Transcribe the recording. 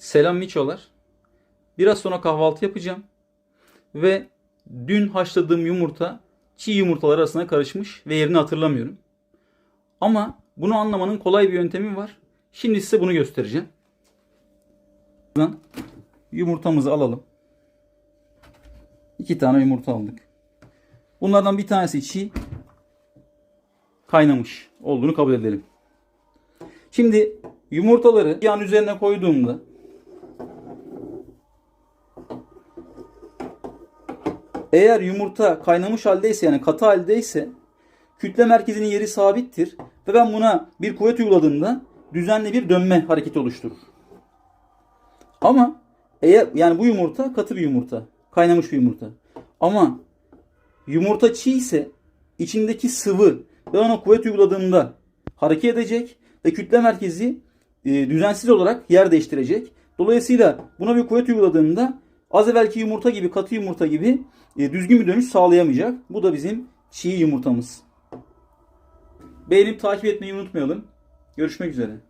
Selam miçolar. Biraz sonra kahvaltı yapacağım. Ve dün haşladığım yumurta çiğ yumurtalar arasına karışmış ve yerini hatırlamıyorum. Ama bunu anlamanın kolay bir yöntemi var. Şimdi size bunu göstereceğim. Yumurtamızı alalım. İki tane yumurta aldık. Bunlardan bir tanesi çiğ kaynamış olduğunu kabul edelim. Şimdi yumurtaları yağın üzerine koyduğumda eğer yumurta kaynamış haldeyse yani katı haldeyse kütle merkezinin yeri sabittir ve ben buna bir kuvvet uyguladığımda düzenli bir dönme hareketi oluşturur. Ama eğer yani bu yumurta katı bir yumurta, kaynamış bir yumurta. Ama yumurta çiğ ise içindeki sıvı ben ona kuvvet uyguladığımda hareket edecek ve kütle merkezi e, düzensiz olarak yer değiştirecek. Dolayısıyla buna bir kuvvet uyguladığımda az evvelki yumurta gibi katı yumurta gibi e, düzgün bir dönüş sağlayamayacak. Bu da bizim çiğ yumurtamız. Beğenip takip etmeyi unutmayalım. Görüşmek üzere.